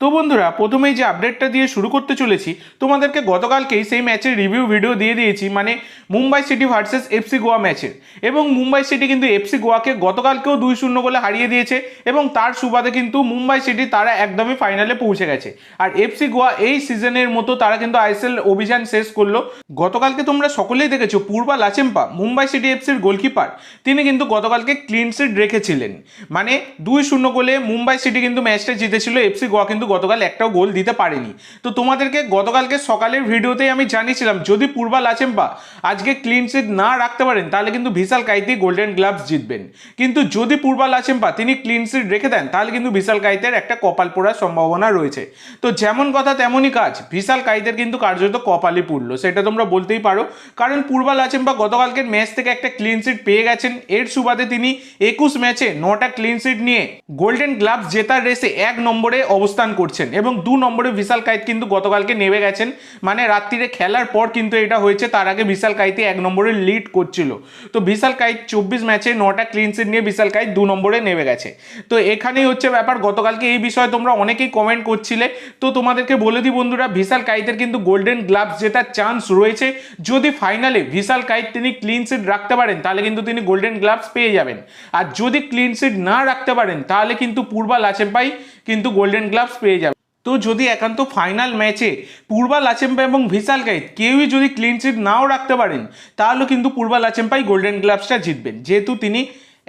তো বন্ধুরা, প্রথমেই যে আপডেটটা দিয়ে শুরু করতে চলেছি, তোমাদেরকে গতকালকেই সেই ম্যাচের রিভিউ ভিডিও দিয়ে দিয়েছি মানে Mumbai city versus FC Goa ম্যাচের এবং মুম্বাই সিটি কিন্তু এফসি গোয়াকে গতকালকেও দুই শূন্য গোলে হারিয়ে দিয়েছে, এবং তার সুবাদে কিন্তু মুম্বাই সিটি তারা একদমই ফাইনালে পৌঁছে গেছে। আর এফসি গোয়া এই সিজনের মতো তারা কিন্তু আইএসএল অভিযান শেষ করল। গতকালকে তোমরা সকলেই দেখেছ, পূর্বা লাচেম্পা, মুম্বাই সিটি এফসির গোলকিপার তিনি কিন্তু গতকালকে ক্লিন সিট রেখেছিলেন। মানে দুই শূন্য গোলে মুম্বাই সিটি কিন্তু ম্যাচটা জিতেছিল এফসি গোয়া কিন্তু গতকাল একটাও গোল দিতে পারেনি। তো তোমাদেরকে গতকালকে সকালের ভিডিওতেই আমি জানিয়েছিলাম, যদি পূর্বা লাচেম্পা আজকে ক্লিন সিট না রাখতে পারেন, তাহলে কিন্তু বিশাল কাইতি গোল্ডেন গ্লাভস জিতবেন। কিন্তু যদি পূর্বা লাচেম্পা তিনি ক্লিন সিট রেখে দেন, তাহলে কিন্তু বিশাল কাইতের একটা কপাল পোড়ার সম্ভাবনা রয়েছে। তো যেমন কথা তেমনই কাজ, ভিশাল কাইতের কিন্তু কার্যত কপালই পুড়লো, সেটা তোমরা বলতেই পারো। কারণ পূর্বা লাচেম্পা গতকালকের ম্যাচ থেকে একটা ক্লিন সিট পেয়ে গেছেন, এর সুবাদে তিনি একুশ ম্যাচে নটা ক্লিন সিট নিয়ে গোল্ডেন গ্লাভস জেতার রেসে এক নম্বরে অবস্থান করছেন। এবং দু নম্বরে বিশাল কাইত কিন্তু গতকালকে নেমে গেছেন। মানে রাত্রিরে খেলার পর কিন্তু এটা হয়েছে, তার আগে বিশাল কাইতে এক নম্বরে লিড করছিল। তো বিশাল কাইত চব্বিশ ম্যাচে নটা ক্লিন সিট নিয়ে বিশাল কাইত দু নম্বরে নেমে গেছে। তো এখানেই হচ্ছে ব্যাপার, গতকালকে এই বিষয়ে তোমরা অনেকেই কমেন্ট করছিলে। তো তোমাদেরকে বলে দিই বন্ধুরা, বিশাল কাইতের কিন্তু গোল্ডেন গ্লাভস জেতার চান্স রয়েছে। যদি ফাইনালে বিশাল কাইত তিনি ক্লিন সিট রাখতে পারেন, তাহলে কিন্তু তিনি গোল্ডেন গ্লাভস পেয়ে যাবেন। আর যদি ক্লিন সিট না রাখতে পারেন, তাহলে কিন্তু পূর্বা লাচেম্পাই কিন্তু গোল্ডেন গ্লাভস পেয়ে যাবে। তো যদি একান্ত ফাইনাল ম্যাচে পূর্বা লাচেম্পা এবং ভিসাল গাইত কেউই যদি ক্লিন চিট নাও রাখতে পারেন, তাহলে কিন্তু পূর্বা লাচেম্পাই গোল্ডেন গ্লাভসটা জিতবেন, যেহেতু তিনি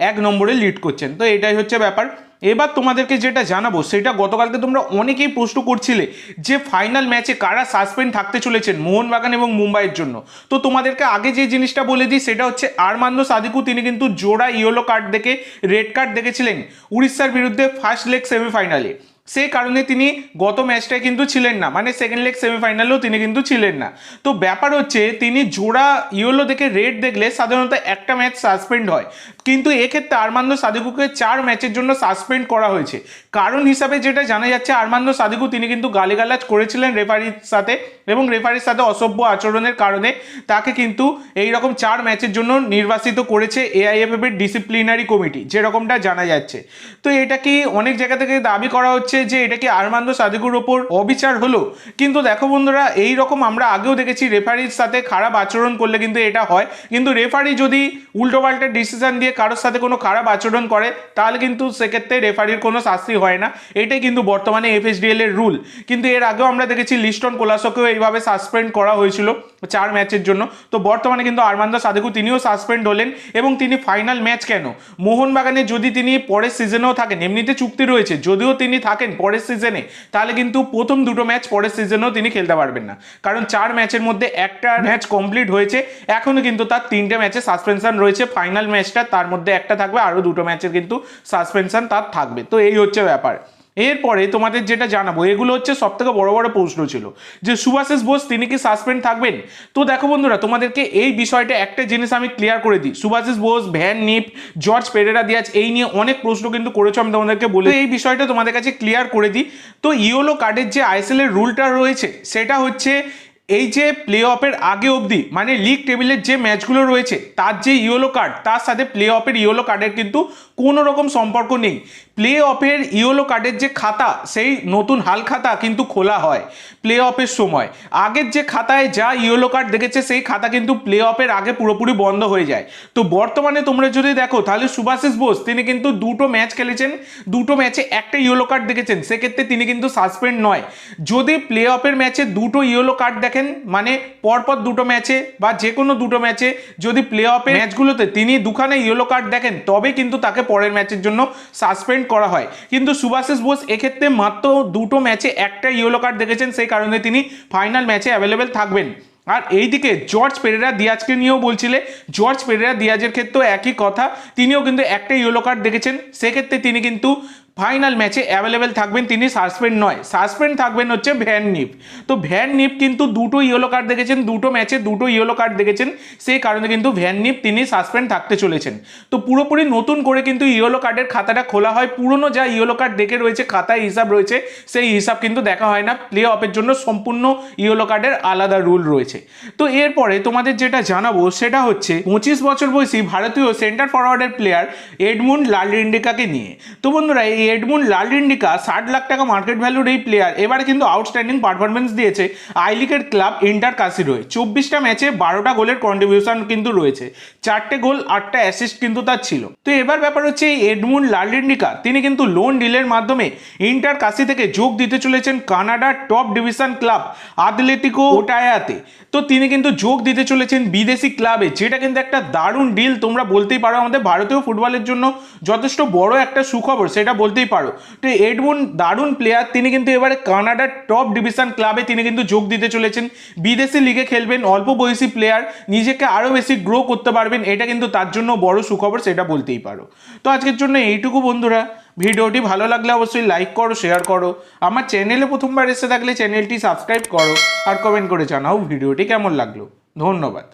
এক নম্বরে লিড করছেন। তো এটাই হচ্ছে ব্যাপার। এবার তোমাদেরকে যেটা জানাব, সেটা গতকালকে তোমরা অনেকেই প্রশ্ন করছিলে যে ফাইনাল ম্যাচে কারা সাসপেন্ড থাকতে চলেছেন মোহনবাগান এবং মুম্বাইয়ের জন্য। তো তোমাদেরকে আগে যে জিনিসটা বলে দিই, সেটা হচ্ছে আরমান্দ সাদিকু, তিনি কিন্তু জোড়া ইয়েলো কার্ড দেখে রেড কার্ড দেখেছিলেন উড়িষ্যার বিরুদ্ধে ফার্স্ট লেগ সেমিফাইনালে সেই কারণে তিনি গত ম্যাচটায় কিন্তু ছিলেন না। মানে সেকেন্ড লেগ সেমিফাইনালেও তিনি কিন্তু ছিলেন না। তো ব্যাপার হচ্ছে, তিনি জোড়া ইয়েলো দেখে রেড দেখলে সাধারণত একটা ম্যাচ সাসপেন্ড হয়। কিন্তু এক্ষেত্রে আরমান্দ সাদিকুকে চার ম্যাচের জন্য সাসপেন্ড করা হয়েছে। কারণ হিসাবে যেটা জানা যাচ্ছে, আরমান্দ সাদিকু তিনি কিন্তু গালিগালাজ করেছিলেন রেফারির সাথে এবং রেফারির সাথে অসভ্য আচরণের কারণে তাকে কিন্তু এই রকম চার ম্যাচের জন্য নির্বাচিত করেছে এআইএফএফ এর ডিসিপ্লিনারি কমিটি যেরকমটা জানা যাচ্ছে। তো এটা কি অনেক জায়গা থেকে দাবি করা হচ্ছে যে এটা কি আরমান্দ সাদিকুর ওপর অবিচার হলো? কিন্তু দেখো বন্ধুরা এই রকম আমরা আগেও দেখেছি রেফারির সাথে খারাপ আচরণ করলে কিন্তু এটা হয়। কিন্তু রেফারি যদি উল্টোপাল্টা ডিসিশন দিয়ে কারোর সাথে কোনো খারাপ আচরণ করে, তাহলে কিন্তু সেক্ষেত্রে রেফারির কোনো শাস্তি হয় না। এটাই কিন্তু বর্তমানে এফএসডিএল এর রুল কিন্তু এর আগেও আমরা দেখেছি লিস্টন কোলাসকেও এইভাবে সাসপেন্ড করা হয়েছিল চার ম্যাচের জন্য। তো বর্তমানে কিন্তু আরমান্দা সাদেকু তিনিও সাসপেন্ড হলেন এবং তিনি ফাইনাল ম্যাচ কেন? মোহনবাগানে যদি তিনি পরের সিজনেও থাকেন, এমনিতে চুক্তি রয়েছে, যদিও তিনি থাকেন পরের সিজনে তাহলে কিন্তু প্রথম দুটো ম্যাচ পরের সিজনেও তিনি খেলতে পারবেন না। কারণ চার ম্যাচের মধ্যে একটা ম্যাচ কমপ্লিট হয়েছে এখনও কিন্তু তার তিনটে ম্যাচে সাসপেনশন রয়েছে। ফাইনাল ম্যাচটা তার মধ্যে একটা থাকবে, আরও দুটো ম্যাচের কিন্তু সাসপেনশন তার থাকবে। তো এই হচ্ছে ব্যাপার। এরপরে তোমাদের যেটা জানাব, এগুলো হচ্ছে সব থেকে বড় বড় প্রশ্ন ছিল যে সুভাষিস বোস তিনি কি সাসপেন্ড থাকবেন? তো দেখো বন্ধুরা, তোমাদেরকে এই বিষয়টা একটা জিনিস আমি ক্লিয়ার করে দিই। Subhasish Bose, van Nip George Pereyra Diaz, এই নিয়ে অনেক প্রশ্ন কিন্তু করেছ আমি তোমাদেরকে বলে এই বিষয়টা তোমাদের কাছে ক্লিয়ার করে দিই। তো ইওলো কার্ডের যে আইএসএল এর রুলটা রয়েছে, সেটা হচ্ছে এই যে প্লে অফের আগে অবধি মানে লিগ টেবিলের যে ম্যাচগুলো রয়েছে, তার যে ইয়েলো কার্ড তার সাথে প্লে অফের ইয়েলো কার্ডের কিন্তু কোনো রকম সম্পর্ক নেই। প্লে অফের ইয়েলো কার্ডের যে খাতা, সেই নতুন হাল খাতা কিন্তু খোলা হয় প্লে অফের সময়। আগের যে খাতায় যা ইয়েলো কার্ড দেখেছে, সেই খাতা কিন্তু প্লে অফের আগে পুরোপুরি বন্ধ হয়ে যায়। তো বর্তমানে তোমরা যদি দেখো, তাহলে সুভাষিস বোস, তিনি কিন্তু দুটো ম্যাচ খেলেছেন, দুটো ম্যাচে একটা ইয়েলো কার্ড দেখেছেন, সেক্ষেত্রে তিনি কিন্তু সাসপেন্ড নয়। যদি প্লে অফের ম্যাচে দুটো ইয়েলো কার্ড দেখেন মানে পরপর দুটো ম্যাচে বা যে কোনো দুটো ম্যাচে যদি প্লে অফের ম্যাচগুলোতে তিনি দুখানে ইয়েলো কার্ড দেখেন, তবে কিন্তু তাকে পরের ম্যাচের জন্য সাসপেন্ড করা হয়। কিন্তু সুভাষিস বোস এক্ষেত্রে মাত্র দুটো ম্যাচে একটা ইয়েলো কার্ড দেখেছেন, সেই কারণে তিনি ফাইনাল ম্যাচে অ্যাভেলেবেল থাকবেন। আর এইদিকে জর্জ পেরেরা দিয়াজকে নিয়েও বলছিলে, জর্জ পেরেরা দিয়াজের ক্ষেত্রেও একই কথা, তিনিও কিন্তু একটা ইয়েলো কার্ড দেখেছেন, সেক্ষেত্রে তিনি কিন্তু ফাইনাল ম্যাচে অ্যাভেলেবেল থাকবেন তিনি সাসপেন্ড নয়। সাসপেন্ড থাকবেন হচ্ছে ভ্যান নিপ তো ভ্যান নিপ কিন্তু দুটো ইয়েলো কার্ড দেখেছেন, দুটো ম্যাচে দুটো ইয়েলো কার্ড দেখেছেন। সেই কারণে কিন্তু ভ্যান নিপ তিনি সাসপেন্ড থাকতে চলেছেন। তো পুরোপুরি নতুন করে কিন্তু ইয়েলো কার্ডের খাতাটা খোলা হয়। পুরনো যা ইয়েলো কার্ড দেখে রয়েছে, খাতায় হিসাব রয়েছে, সেই হিসাব কিন্তু দেখা হয় না। প্লে অফের জন্য সম্পূর্ণ ইয়েলো কার্ডের আলাদা রুল রয়েছে। তো এরপরে তোমাদের যেটা জানাব, সেটা হচ্ছে পঁচিশ বছর বয়সী ভারতীয় সেন্টার ফরওয়ার্ডের প্লেয়ার এডমুন্ড লালরিন্ডিকাকে নিয়ে। তো বন্ধুরা এই এডমুন্ড লালরিন্ডিকা ষাট লাখ টাকা মার্কেট ভ্যালুর এই প্লেয়ার এবারে কিন্তু আউটস্ট্যান্ডিং পারফরমেন্স দিয়েছে আই লিগের ক্লাব ইন্টার কাসিরোয় চব্বিশটা ম্যাচে বারোটা গোলের কন্ট্রিবিউশন কিন্তু রয়েছে। চারটে গোল, আটটা অ্যাসিস্ট কিন্তু তার ছিল। তো এবার ব্যাপার হচ্ছে এই এডমুন্ড লালরিন্ডিকা, তিনি কিন্তু লোন ডিলের মাধ্যমে ইন্টার কাশি থেকে যোগ দিতে চলেছেন কানাডার টপ ডিভিশন ক্লাব আতলেটিকো ওটায়াতে তো তিনি কিন্তু যোগ দিতে চলেছেন বিদেশি ক্লাবে যেটা কিন্তু একটা দারুণ ডিল তোমরা বলতেই পারো আমাদের ভারতীয় ফুটবলের জন্য যথেষ্ট বড় একটা সুখবর, সেটা বলতেই পারো। তো এডমুন দারুণ প্লেয়ার তিনি কিন্তু এবারে কানাডার টপ ডিভিশন ক্লাবে তিনি কিন্তু যোগ দিতে চলেছেন। বিদেশি লিগে খেলবেন, অল্প বয়সী প্লেয়ার নিজেকে আরও বেশি গ্রো করতে পারবেন, এটা কিন্তু তার জন্য বড় সুখবর, সেটা বলতেই পারো। তো আজকের জন্য এইটুকু বন্ধুরা। ভিডিওটি ভালো লাগলে অবশ্যই লাইক করো শেয়ার করো। আমার চ্যানেলে প্রথমবার এসে থাকলে চ্যানেলটি সাবস্ক্রাইব করো আর কমেন্ট করে জানাও ভিডিওটি কেমন লাগল। ধন্যবাদ।